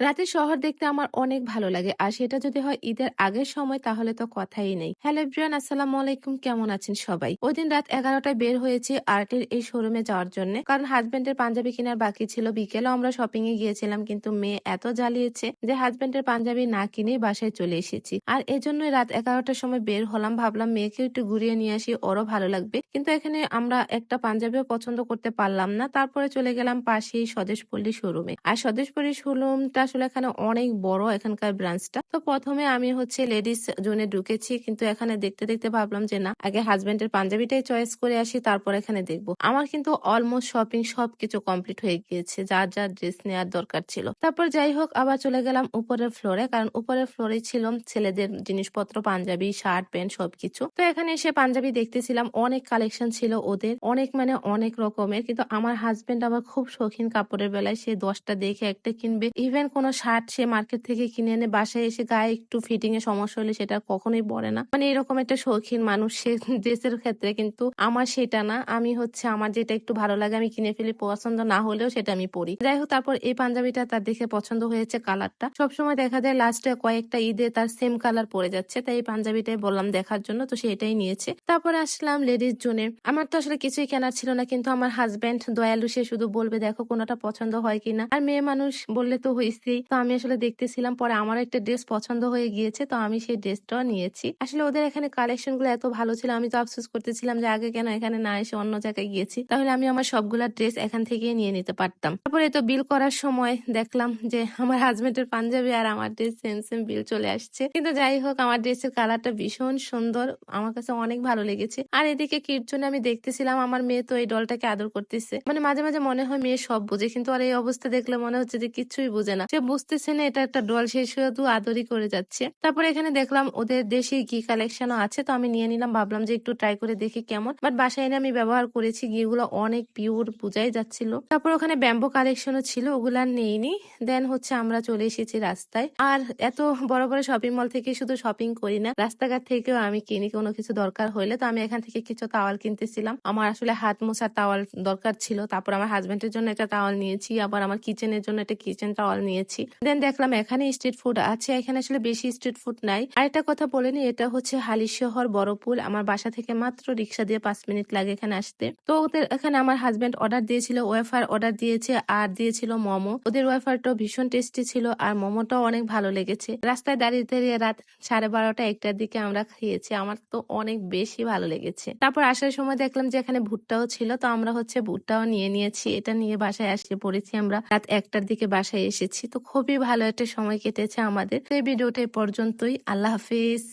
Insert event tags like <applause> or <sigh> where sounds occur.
রাতের শহর দেখতে আমার অনেক ভালো লাগে। আর সেটা যদি হয় ঈদের আগের সময়, তাহলে তো কথাই নেই। হ্যালো এভরিওয়ান, আসসালামু আলাইকুম কেমন আছেন সবাই? ওই দিন রাত ১১টায় বের হয়েছি আর্টের এই শোরুমে যাওয়ার জন্য। কারণ হাজবেন্ডের পাঞ্জাবি কেনার বাকি ছিল। বিকেলেও আমরা শপিং এ গিয়েছিলাম, কিন্তু মেয়ে এত জ্বালিয়েছে যে হাজবেন্ডের পাঞ্জাবি না কিনে বাসায় চলে এসেছি। আর এজন্যই রাত ১১টার সময় বের হলাম ভাবলাম মেয়েকে একটু ঘুরিয়ে নিয়ে আসি, ওরও ভালো লাগবে। কিন্তু এখানে আমরা একটা পাঞ্জাবিও পছন্দ করতে পারলাম না। তারপরে চলে গেলাম পাশেই স্বদেশপল্লী শোরুমে। আর স্বদেশপল্লী শোরুমটা আসলে এখানে অনেক বড় এখানকার ব্রাঞ্চটা তো প্রথমে আমি হচ্ছে লেডিস জোনে ঢুকেছি, কিন্তু এখানে দেখতে দেখতে ভাবলাম যে না, আগে হাজবেন্ডের পাঞ্জাবিটাই চয়েস করে আসি, তারপর এখানে দেখব। আমার কিন্তু অলমোস্ট শপিং সবকিছু কমপ্লিট হয়ে গিয়েছে, যার যার ড্রেস নেওয়ার দরকার ছিল। তারপর যাই হোক, আবার চলে গেলাম উপরের ফ্লোরে কারণ উপরের ফ্লোরে ছিল ছেলেদের জিনিসপত্র, পাঞ্জাবি শার্ট প্যান্ট সবকিছু। তো এখানে এসে পাঞ্জাবি দেখতেছিলাম, অনেক কালেকশন ছিল ওদের, অনেক মানে অনেক রকমের, কিন্তু আমার হাজবেন্ড আবার খুব শৌখিন কাপড়ের বেলায় সে দশটা দেখে একটা কিনবে। ইভেন কোনো শার্ট সে মার্কেট থেকে কিনে এনে বাসায় এসে গায়ে একটু ফিটিং এ সমস্যা হলে সেটা কখনোই পরে না। মানে এরকম একটা শৌখিন মানুষ সে <laughs> ড্রেসের ক্ষেত্রে কিন্তু আমার সেটা না। আমি হচ্ছে আমার যেটা একটু ভালো লাগে আমি কিনে ফেলি, পছন্দ না হলেও সেটা আমি পরি। যাই হোক, তারপর এই পাঞ্জাবিটা তার দেখে পছন্দ হয়েছে কালারটা সবসময় দেখা যায় লাস্টে কয়েকটা ঈদে তার সেম কালার পরে যাচ্ছে। তাই এই পাঞ্জাবিটাই বললাম দেখার জন্য, তো সে এটাই নিয়েছে। তারপরে আসলাম লেডিস জোনে আমার তো আসলে কিছুই কেনার ছিল না, কিন্তু আমার হাজব্যান্ড দয়ালু সে শুধু বলবে, দেখো কোনোটা পছন্দ হয় কিনা? আর মেয়ে মানুষ বললে তো হয়েছেই তো আমি আসলে দেখতেছিলাম, পরে আমার একটা ড্রেস পছন্দ হয়ে গিয়েছে, তো আমি সেই ড্রেসটাও নিয়েছি। আসলে ওদের এখানে কালেকশনগুলো এত ভালো ছিল, আমি তো আফসোস করতেছিলাম যে আগে কেন এখানে না এসে অন্য জায়গায় গিয়েছি। তাহলে আমি আমার সবগুলা ড্রেস এখান থেকেই নিয়ে নিতে পারতাম। তারপরে তো বিল করার সময় দেখলাম যে আমার হাজবেন্ডের পাঞ্জাবি আর আমার ড্রেস সেম সেম বিল চলে আসছে। কিন্তু যাই হোক, আমার ড্রেসের কালারটা ভীষণ সুন্দর, আমার কাছে অনেক ভালো লেগেছে। আর এদিকে কীর্তনে আমি দেখতেছিলাম, আমার মেয়ে তো এই ডলটাকে আদর করতেছে। মানে মাঝে মাঝে মনে হয় মেয়ে সব বোঝে, কিন্তু আর এই অবস্থা দেখলে মনে হচ্ছে যে কিছুই বোঝে না। সে বুঝতেছে না এটা একটা ডল সে শুধু আদরই করে যাচ্ছে। তারপরে এখানে দেখলাম ওদের দেশি ঘি কালেকশনও আছে, তো আমি নিয়ে নিলাম, ভাবলাম যে একটু ট্রাই করে দেখি কেমন। বাট বাসায় এনে আমি ব্যবহার করেছি ঘি গুলো অনেক পিওর বুঝাই যাচ্ছিল। তারপর ওখানে ব্যাম্বো কালেকশনও ছিল, ওগুলো ওগুলা নেইনি। দেন হচ্ছে আমরা চলে এসেছি রাস্তায়। আর এত বড় বড় শপিং মল থেকে শুধু শপিং করি না, রাস্তাঘাট থেকেও আমি কিনি, কোনো কিছু দরকার হইলে তো আমি এখান থেকে কিছু তাওয়াল কিনতেছিলাম। আমার আসলে হাত মোছার তাওয়াল দরকার ছিল। তারপর আমার হাজবেন্ডের জন্য একটা তাওয়াল নিয়েছি, আবার আমার কিচেনের জন্য একটা কিচেন টাওয়াল নিয়েছি। দেন দেখলাম এখানে স্ট্রিট ফুড আছে, এখানে আসলে বেশি স্ট্রিট ফুড নাই। আরেকটা কথা বলেনি এটা হচ্ছে হালিশহর বড়পুল আমার বাসা থেকে মাত্র রিক্সা দিয়ে পাঁচ মিনিট লাগে এখানে আসতে। তো ওদের এখানে আমার হাজবেন্ড অর্ডার দিয়েছিল ওয়েফার অর্ডার দিয়েছে, আর দিয়েছিল মোমো। ওদের ওয়েফারটাও ভীষণ টেস্টি ছিল, আর মোমোটাও অনেক ভালো লেগেছে। রাস্তায় দাঁড়িয়ে দাঁড়িয়ে রাত সাড়ে বারোটা, একটার দিকে আমরা খেয়েছি, আমার তো অনেক বেশি ভালো লেগেছে। তারপর আসার সময় দেখলাম যে এখানে ভুট্টাও ছিল, তো আমরা হচ্ছে ভুট্টাও নিয়ে নিয়েছি। এটা নিয়ে বাসায় আসলে পড়েছি আমরা, রাত একটার দিকে বাসায় এসেছি। তো খুবই ভালো একটা সময় কেটেছে আমাদের। তো এই ভিডিওটা পর্যন্তই। আল্লাহ হাফিজ।